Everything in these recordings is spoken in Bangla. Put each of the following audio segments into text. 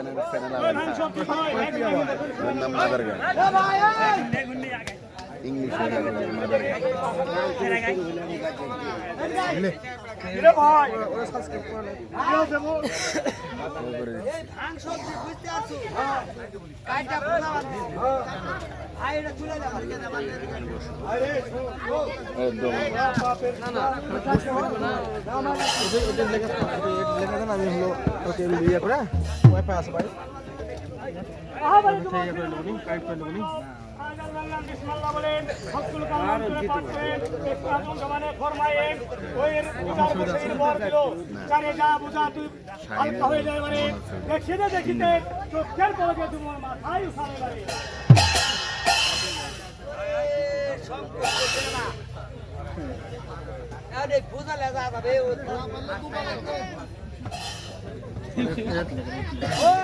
চ্যানেল চ্যানেল আমার নাম মাদার গান ইংলিশ মাদার গান আমি হলো ওকে করে নেবনি ও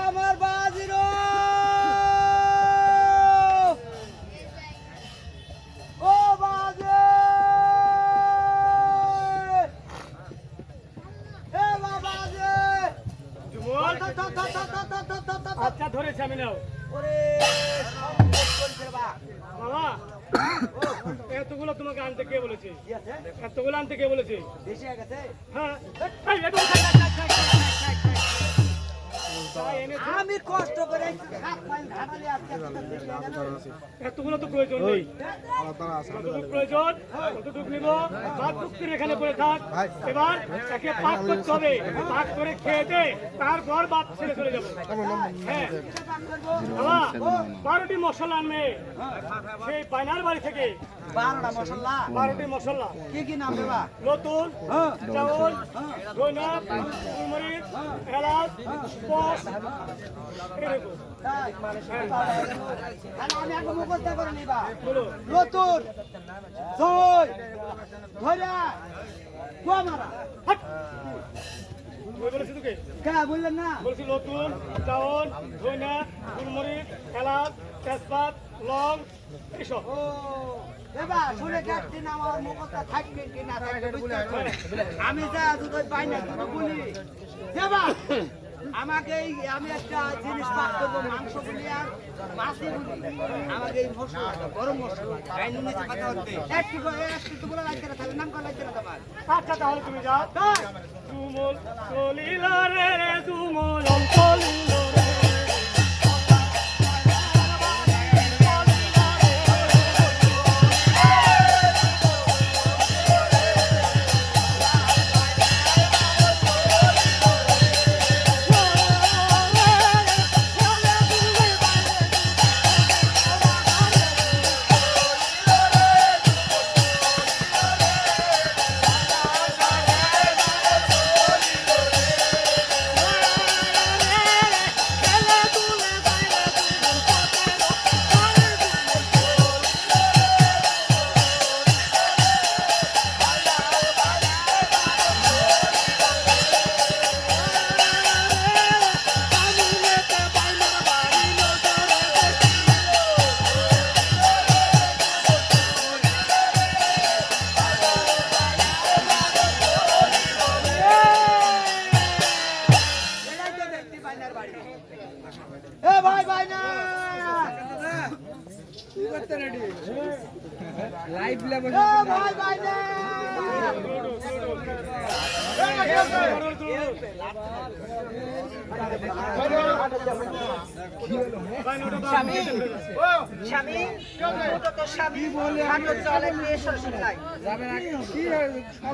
আমার বাজিরো আচ্ছা ধরেছি আমি নাও। ওরে সম্পদ করছে বা বাবা এতগুলো তোমাকে আনতে কে বলেছে এতগুলো আনতে কে বলেছে হয়ে হ্যাঁ। আমি কষ্ট করে হয়ে। এতগুলো তো প্রয়োজন নেই প্রয়োজন কতটুকু নিব ভাত এখানে পড়ে থাক এবার তাকে পাক করতে হবে পাক করে খেয়ে দে তারপর বাদ ছেড়ে চলে যাব হ্যাঁ বারোটি মশলা আনবে সেই বাইনার বাড়ি থেকে বারোটা মশলা বারোটি মশলা কি কি নাম দেবা নতুন হ্যাঁ। চাউল ধনা গোলমরিচ এলাচ বস এরকম। তাই? আমি এখন মুখস্থ করে নিবা নতুন জয়। ধরা গোমারা হাট! ওই বলেছি তোকে কে? বললেন না? বলছি নতুন চাউল ধনা গোলমরিচ এলাচ তেজপাত লং এইসব আমি যা দুটো পাই না দুটো বলি। দেবা আমাকে আমি একটা জিনিস পাক করব মাংস বলি আর মাছই বলি। আমাকে এই মশলা গরম মশলা একটু করে একটু তো বলে লাগছে না তাহলে নাম করে লাগছে না তোমার আচ্ছা তাহলে তুমি যাও। তুমুল চলিল রে তুমুল চলিল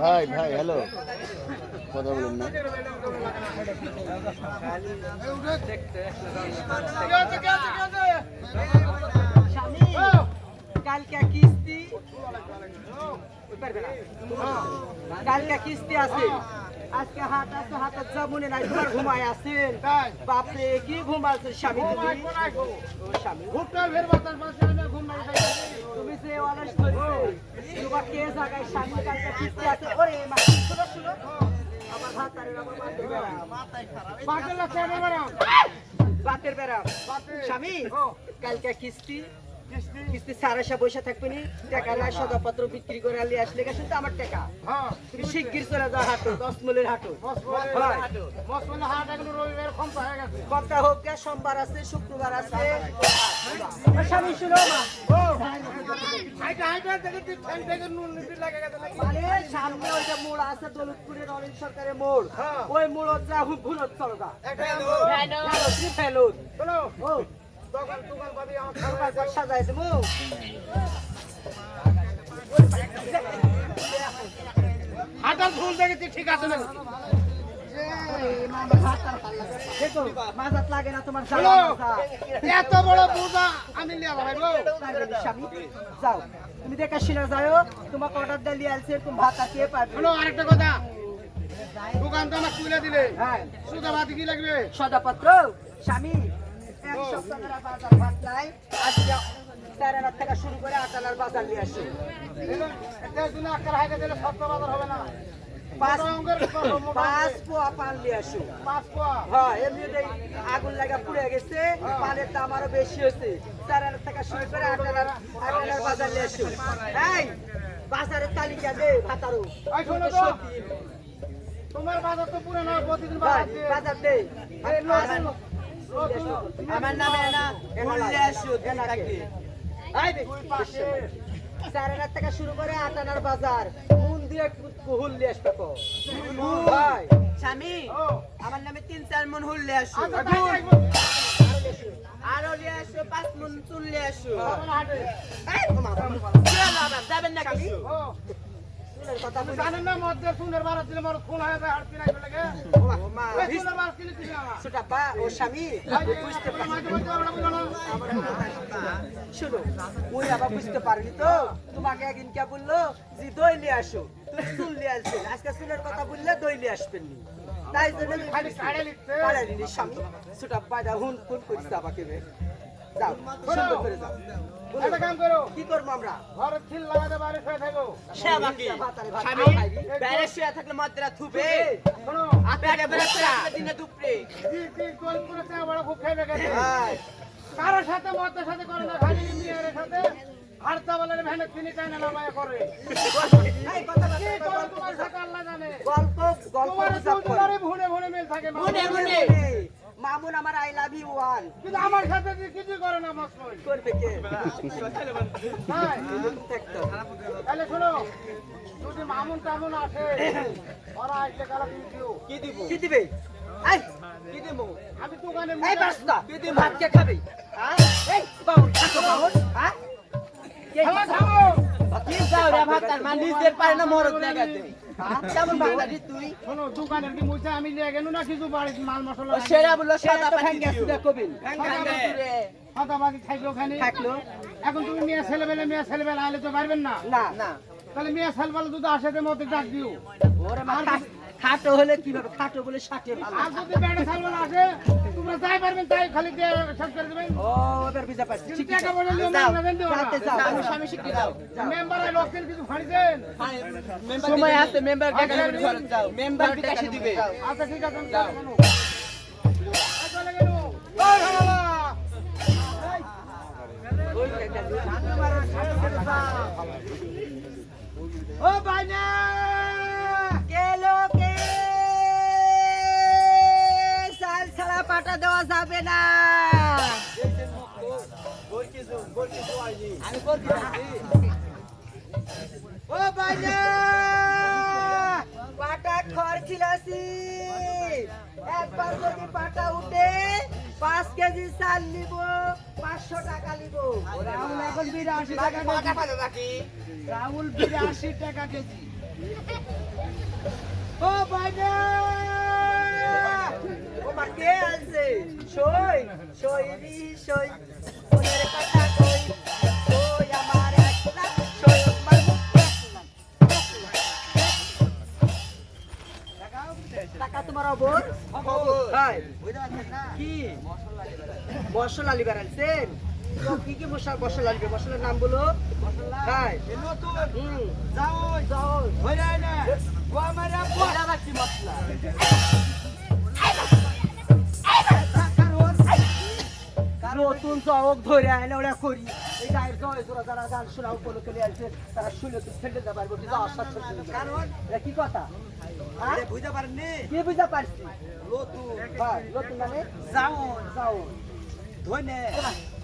ভাই ভাই হ্যালো কথা বলেন না। কালকে কিস্তি। কালকে কিস্তি আছে। আজকে হাত আছে হাতের জামুনে নাই তোমার ঘুমায় আছেন বাপরে কি ঘুমাচ্ছে স্বামী তুমি স্বামী? তুমি যে অনেক তোমার কে জায়গায় স্বামী কালকে কিস্তি আছে? ওরে মা শুনো শুনো। আমার হাত আর আমার মাথায় খারাপ বাতের বেড়া স্বামী কালকে কিস্তি কিস্তি সারাশা পয়সা থাকবে নি টাকা না সদাপত্র বিক্রি করে আলি আসলে গেছে তো আমার টাকা। তুমি শিগগির চলে যাও হাঁটো দশ মূলের হাঁটো। হয়। কথা হোক গে, সোমবার আছে শুক্রবার আছে। স্বামী শুনো। মানে সামনে ওই যে মোড় আছে দৌলতপুরের অনিল সরকারের মোড়। ওই মোড় যা ভুলত চলো গা ফেলুন? ও দোকান সাজাই দেবো দেখো, মাজাত লাগে না। এত বড় পূজা আমি যাও তুমি দেখা শুনে যাও তোমাকে অর্ডার দিয়ে লিয়ে আসছে তুমি ভাত আঁকিয়ে পারবে হলো আরেকটা কথা। দোকান তো আমার তুলে দিলে। হ্যাঁ। সুদা ভাত কি লাগবে? সদাপত্র স্বামী। এক সপ্তাহ বাজার ভাত নাই। আজকে চার থেকে শুরু করে আট বাজার নিয়ে আসে। দিনে হাইকে দিলে সপ্তাহ বাজার হবে না হ্যাঁ আগুন লাগা পুড়ে গেছে। পানের দাম আরও বেশি হয়েছে। চার থেকে শুরু করে আট বাজার নিয়ে আসো। এই বাজারের তালিকা দে ভাতারও এই তোমার বাজার তো পুরো না প্রতিদিন বাজার। বাজার দে। নতুন আমার নামে না আসো চার হাজার টাকা শুরু করে আট আনার বাজার। কোন দিয়ে হুল্লে আসবে ভাই স্বামী আমার নামে তিন চার মন হুল্লে আসো। আচ্ছা আরও লিয়ে আসো পাঁচ মন আসো। তখন হাটে। কি হলো আবার? যাবেন না কিছু শুনো ওই আবার বুঝতে পারিনি তো তোমাকে একদিন কে বলল যে দই নিয়ে আসো তুমি চুল নিয়ে আসবেন আজকে চুলের কথা বললে দই নিয়ে আসবেন নি। তাই জন্য স্বামী ছোটা হুন ফোন করিস আমাকে যাও সুন্দর করে যাও একটা কাম করো। কি করব আমরা? ঘরে খিল লাগাতে বাড়ি শুয়ে থাকো। সে আমাকে স্বামী বাইরে শুয়ে থাকলে মদ্রা থুবে। শোনো। পেটে বেড়ে দিনে দুপুরে। কি কি গোল করে চা বড় খুব খাইবে গেছে। কারোর সাথে মদের সাথে করে না খালি মেয়ের সাথে। হাড়তা বলে ভেনে চিনি চাই না লামায় করে। এই কথা কি কর, গল্প তোমার সাথে আল্লাহ জানে? গল্প গল্প তোমার ভুনে ভুনে মিল থাকে। ভুনে। ভুনে। মামুন আমার আই লাভ ইউ ওয়ান কিন্তু আমার সাথে যে কিছু করে না মস্কই করবে কে? হ্যাঁ। দেখতো তাহলে শোনো যদি মামুন টামুন আসে ওরা আসলে কালা তুমি দিও? কি দিব? কি দিবে? এই কি দিব? আমি দোকানে এই বাস্তা ভাত কে খাবে? হ্যাঁ? এই বাবু থাকো বাবু হ্যাঁ? থামো থামো কি যাও রে ভাত আর মান নিজের পারে না মরদ লাগাতে আমি গেল না কিছু বাড়ির মাল মশলা? সেরা বলল সাদা পানি ভেঙ্গে দিও। সুদা কবিল থাকল ওখানে। থাকল। এখন তুমি মেয়ে ছেলেবেলে মেয়ে ছেলেবেলে আইলে তো পারবেন না? না না। তাহলে মেয়ে ছেলেবেলা যদি আসে মতো মতে ডাক দিও। ওরে মা খা- খাটো হলে কীভাবে? খাটো বলে ষাটে ভালো। আর যদি আসে তোমরা যাই পারবেন তাই খালি দিয়ে করে দেবেন। ও ওদের পারছি ঠিক টাকা বলে দিও না দেন দিও না। আমি স্বামী দাও মেম্বার কিছু ফাড়িছেন? সময় আছে মেম্বার টাকা দিবে যাও। মেম্বার টাকা দিবে আচ্ছা ঠিক আছে যাও। রাহুল বিরাশি টাকা কেজি। ও কে আছে সই সই সই। ওদের কথা কই সই আমার একলা সই আমার টাকা তোমার অবর? হাই কি? মশলা লিবার আনছেন? তো কি কি মশলা মশলা লিবে মশলার নাম বলো। যাও যাও বাকি মশলা? নতুন চওক ধরে আইলে ওরা করি। এই গায়ের জয় জোড়া যারা গান শোনা উপলক্ষে নিয়ে আসছে তারা শুনে তো ছেড়ে দিতে পারব কিন্তু আশ্বাস কারণ এটা কি কথা? হ্যাঁ? আরে বুঝতে পারেননি? কি বুঝতে পারছি? লতু হ্যাঁ নতুন মানে জামন যাও ধনে।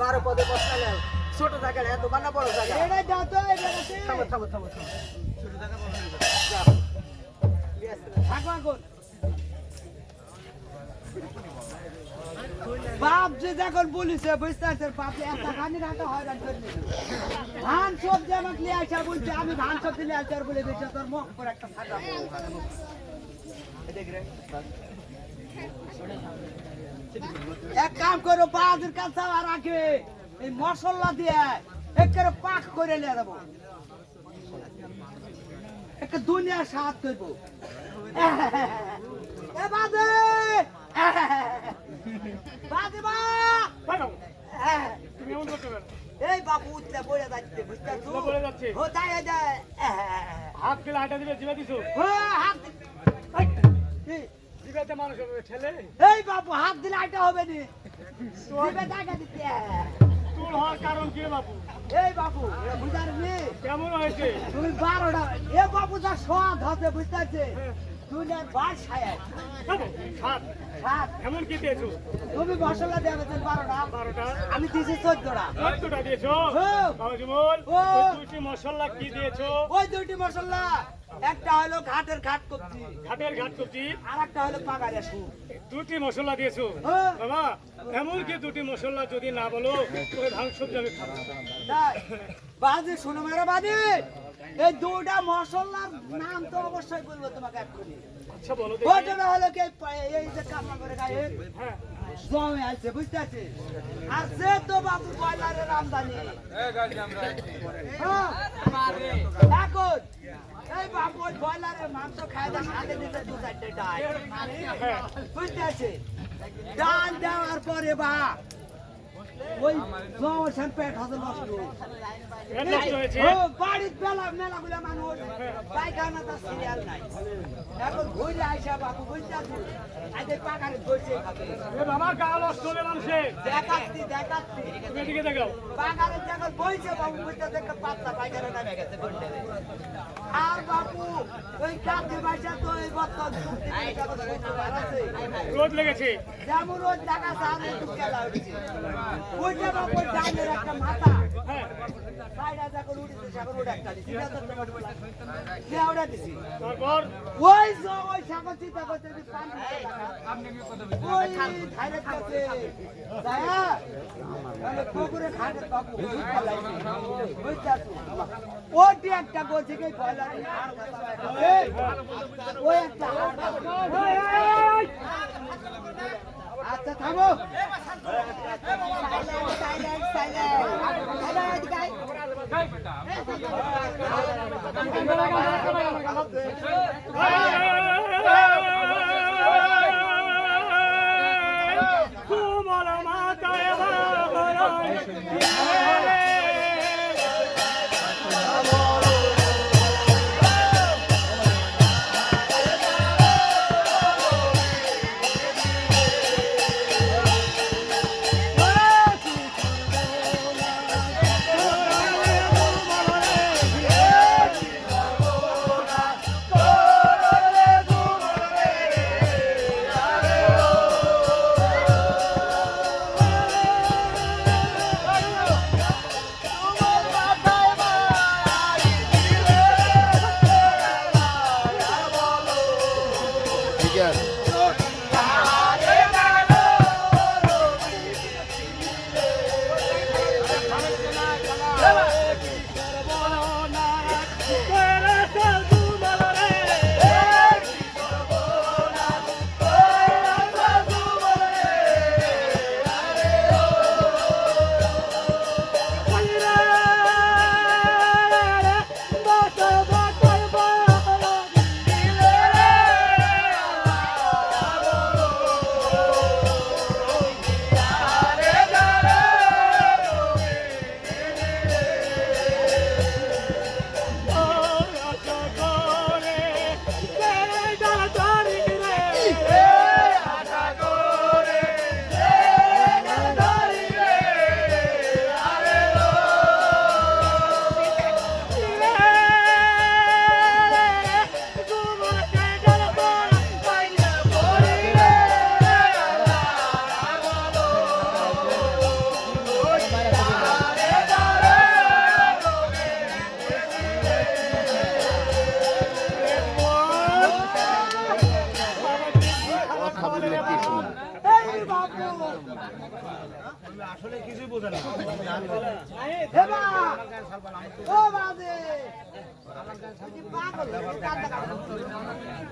বারো পদে বস্তা লেও ছোট জায়গা এত বানা বড় জায়গা। এটা দাও তো এটা থামো থামো থামো থামো। যাও। নিয়ে আসতে হবে। থাকো এখন বাপ যে যখন বলিছে বুঝতে পারছেন বাপ একটা খানি রাখা হয়রান করে ধান সবজি আমাকে নিয়ে আসা বলছে আমি ধান সবজি নিয়ে আসি আর বলে দিচ্ছে তোর মুখ করে একটা ফাটা এক কাম করো বাজের কাছে আগে এই মশলা দিয়ে একেবারে পাক করে নিয়ে যাব। একটা দুনিয়া সাথ করব। এ বাজে! বাজে বা! পাঠাও তুমি এমন করতে পারো। এই বাবু উঠলে বলে যাচ্ছে বুঝতে পড়ে যাচ্ছে। ও তাই যায়। হাত গেলে আটা দিবে জিবা দিছো। হাত জিবাতে মানুষ হবে ঠেলে এই বাবু হাত দিলে এটা হবে নি। দিবে টাকা দিতে। তোর হওয়ার কারণ কি বাবু? এই বাবু বুঝার কেমন হয়েছে? তুমি বারোটা এ বাবু যা সোয়া হতে বুঝতে সাত। সাত। এমন কি তুমি মশলা বারোটা বারোটা। আমি দিয়েছি চোদ্দটা। কতটা দিয়েছ। বাবু ও। ওই দুটি মশলা কি দিয়েছ? ওই দুইটি মশলা। একটা হলো ঘাটের ঘাট কবজি। ঘাটের ঘাট করছি আর একটা হলো পাগারে সু দুটি মশলা দিয়েছ। বাবা এমন কি দুটি মশলা যদি না বলো তোর ধান সবজি আমি খাব? বাজি শুনো মেরে বাজি। এই দুটা মশলার নাম তো অবশ্যই বলব তোমাকে এক্ষুনি। আচ্ছা বলো ওইটা দেখি হলো কি? এই- এই যে কামনা করে গায়ে। হ্যাঁ। জমে আছে বুঝতে আছে আর সে তো বাবু বয়লারের আমদানি। হ্যাঁ। এখন এই বাবু ওই বয়লারের মাংস খায় না সাথে দিতে দু চারটে ডাল। হ্যাঁ। বুঝতে আছে ডাল দেওয়ার পরে বা ওই জমা পেট হাতে নষ্ট বাড়ির বেলা মেলাগুলা মানুষ পায়খানা তার সিরিয়াল নাই। এখন ঘুরে আইসা বাবু বুঝতে আছি আজ এই পাকারে ধরছে বাবা গা নষ্ট হবে মানুষের। দেখাচ্ছি দেখাচ্ছি। এদিকে দেখাও পাকারে যখন বইছে বাবু বুঝতে দেখে পাতলা পায়খানা নামে গেছে ঘুরতে আর বাবু ওই কাছে বাসা তো এই বাড়াচ্ছে। রোদ লেগেছে। যেমন সামনে খেলা উঠছে ওইটা বাবু ওই ডাইনের একটা মাথা হ্যাঁ ওই ওই চিন্তা করতে ওই ধারে কাছে পুকুরে ওটি একটা গোছে ওই একটা আচ্ছা থামো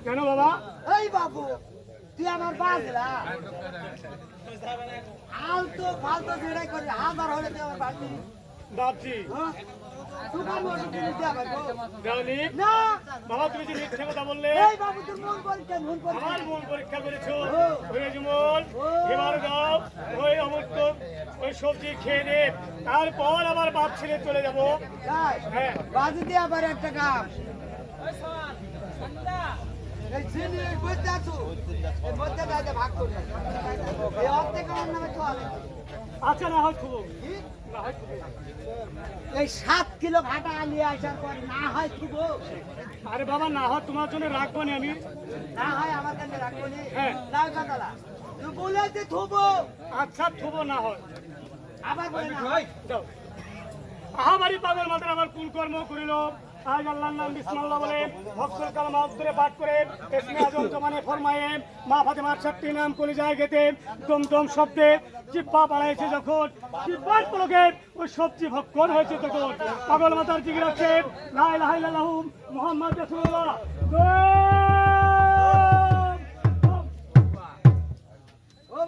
কেন বাবা? এই বাবু তুই আমার বাজলা আলতো ফালতো হাজার হলে তুই আমার না। বাবা তুমি যে মিথ্যে কথা বললে এই বাবু তোর পরীক্ষা আমার মন পরীক্ষা করেছ। ওই জুমল এবার দাও ওই অমৃত ওই সবজি খেয়ে নে। তারপর আবার বাপ ছেড়ে চলে যাব। হ্যাঁ। বাজে দিয়ে আবার একটা কাম আচ্ছা? না হয় খুব এই সাত কিলো ঘাটা আলিয়ে আসার পর না হয় থুবো আরে বাবা না হয় তোমার জন্য রাখব না আমি। না হয় আমার কাছে রাখব নি? হ্যাঁ। তুই যে থুবো। আচ্ছা থুবো না হয়। আবার বলে না হয় যাও। আহাবারি পাগল আমার কোন কর্ম করিল? আজ আল্লাহর নাম বিসমাল্লাহ বলে ভক্তের কালামা পাঠ করে এসমে আজম জমানে ফরমায়ে মা ফাতেমার সাতটি নাম করে যায় গেতে দম দম শব্দে জিব্বা বাড়াইছে যখন জিব্বার পলকে ওই সবজি ভক্ষণ হয়েছে তখন। পাগল মাতার জিগি রাখছে। লা ইলাহা ইল্লাল্লাহু মুহাম্মদ রাসূলুল্লাহ। ও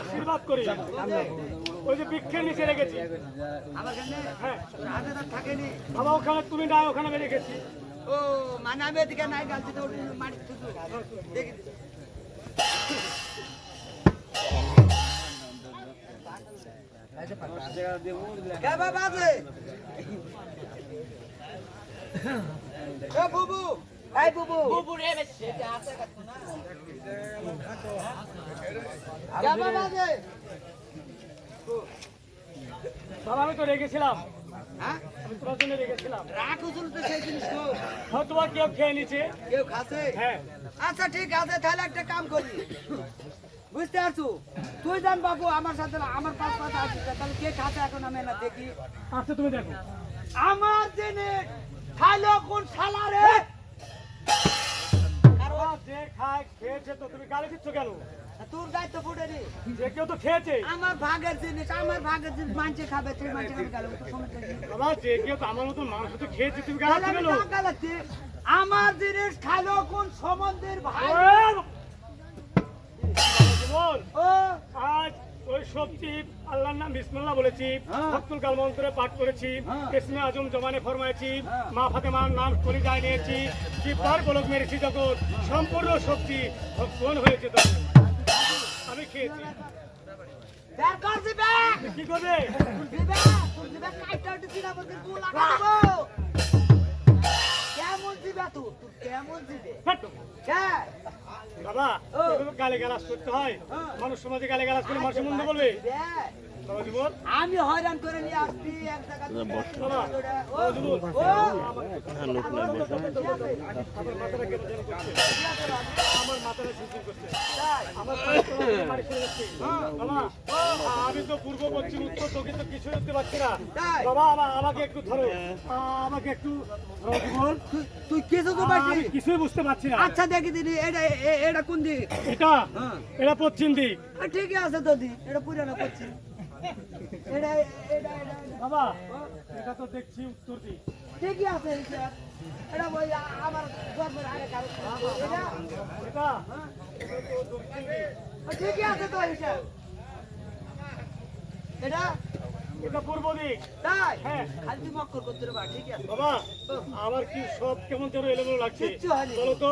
আশীর্বাদ করি। ওই যে বৃক্ষের নিচে রেখেছি। হ্যাঁ। বাবা ওখানে তুমি না, ওখানে আমি রেখেছি। ও মানে আমি এদিকে নাই গাছ মাটি দেখি। বাবা বুবু এই বুবু। বুবু রে বাবা আছে বাবা আমি তো রেখেছিলাম হ্যাঁ? আমি তোমার জন্য রেখেছিলাম রাখো তো সেই জিনিস তো। কেউ খেয়ে কেউ খাসে হ্যাঁ। আচ্ছা ঠিক আছে তাহলে একটা কাম করি। বুঝতে পারছ? তুই জান বাবু আমার সাথে আমার পাশ পাশে আসিস তাহলে কে এখন আমি না দেখি। আচ্ছা তুমি দেখো। আমার খাইলো কোন শালা রে? যে খায় খেয়েছে তো তুমি গালি দিচ্ছ কেন? তোর দায়িত্ব ফুটে রে যে কেউ তো খেয়েছে। আমার ভাগের জিনিস আমার ভাগের জিনিস মানছে খাবে তুই মানছে খাবে গেল তো সমস্যা নেই। বাবা যে কেউ তো আমার মতন মানুষ তো খেয়েছে তুমি গালি দিচ্ছ কেন? টাকা আমার জিনিস খাইলো কোন সম্বন্ধের ভাই ও। আজ ওই সবজি আল্লাহর নাম বিসমিল্লাহ বলেছি। হ্যাঁ। ভক্তুল কাল মন্ত্রে পাঠ করেছি। হ্যাঁ। ইসমে আজম জমানে ফরমাইছি হ্যাঁ। মা ফাতেমার নাম করে যায় নিয়েছি জিব্বার গোলক মেরেছি যখন সম্পূর্ণ সবজি ভক্ষণ হয়েছে তখন আমি খেয়েছি। কি করবে? তুই কেমন! বাবা এভাবে গালে করতে হয়? হ্যাঁ। মানুষ সমাজে গালে মানুষ মন্দ বলবে? আমি হয়রান করে নিয়ে আসছি এক জায়গা হ্যাঁ আমার মাথাটা করছে? আমি তো পূর্ব পশ্চিম উত্তর দক্ষিণ তো কিছু দেখতে পাচ্ছি না। বাবা আমাকে একটু ধরো। আমাকে একটু ধরো তুই- কিছু তো পারছিস? কিছুই বুঝতে পারছি না। আচ্ছা দেখি দিদি এটা এটা কোন দিক? এটা হ্যাঁ। এটা পশ্চিম দিক। ঠিকই আছে তো দি এটা পুরানো করছি এটা এটা। বাবা এটা তো দেখছি উত্তর দিক। ঠিকই আছে এটা। ওই আমার জন্মের আগে কারও এটা? এটা? হ্যাঁ। ঠিকই আছে তো হিসাব এটা? এটা পূর্ব দিক। তাই? হ্যাঁ। খালি মক্কর করতে রে বা আছে? বাবা আমার কি সব কেমন যেন এলোমেলো লাগছে? বলো তো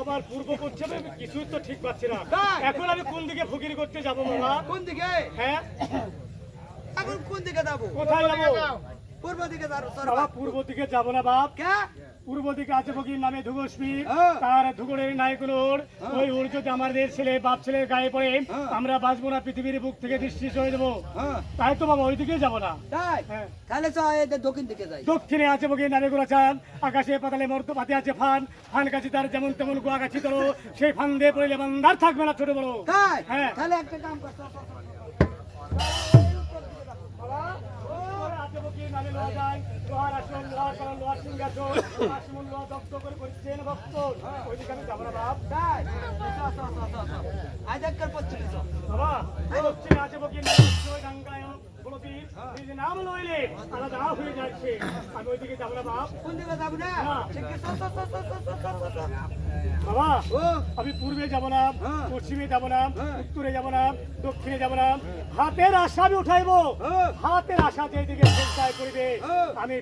আমার পূর্ব পশ্চিমে কিছুই তো ঠিক পাচ্ছি না। এখন আমি কোন দিকে ফকিরি করতে যাব বাবা? কোন দিকে? হ্যাঁ? এখন কোন দিকে যাব? কোথায় যাব? পূর্ব দিকে যাব বাবা বাপ। পূর্ব দিকে যাব না বাপ। কে? পূর্ব দিকে আছে ফকির নামে ধুগস্বী হ্যাঁ। তার ধুগড়ের নায়কুলোর ওই ওর যদি আমাদের ছেলে বাপ ছেলের গায়ে পড়ে। হ্যাঁ। আমরা বাঁচবো না পৃথিবীর বুক থেকে দৃষ্টি হয়ে দেবো। হ্যাঁ। তাই তো বাবা ওই দিকে যাব না। তাই? হ্যাঁ। তাহলে দক্ষিণ দিকে যাই। দক্ষিণে আছে বগিয়ে নামে গোলা চান আকাশে পাতালে মর্ত পাতে আছে ফান। ফান গাছি তার যেমন তেমন গোয়া গাছি তোলো সেই ফান দিয়ে পড়লে বান্দার থাকবে না ছোট বড়। হ্যাঁ। তাহলে একটা কাম কর চল, চল, চল। বাবা, কি নামে লোহা যায় লোহার আসন লোহার কলম লোহার সিংহাসন আসন লোহা দগ্ধ করে করছেন ভক্ত ওইদিকে আমি যাব না বাপ তাই আজ একবার পড়ছিস বাবা হচ্ছে আছে কি নিশ্চয় ডাঙ্গায় বলবীর এই নাম লইলে আলাদা হয়ে যাচ্ছে আমি ওইদিকে যাব না বাপ কোন দিকে যাব। বাবা ও আমি পূর্বে যাব না হ্যাঁ। পশ্চিমে যাব না হ্যাঁ। উত্তরে যাব না দক্ষিণে যাব না হাতের আশা আমি উঠাইবো হ্যাঁ। হাতের আশা যেদিকে চিন্তায় করিবে। আমি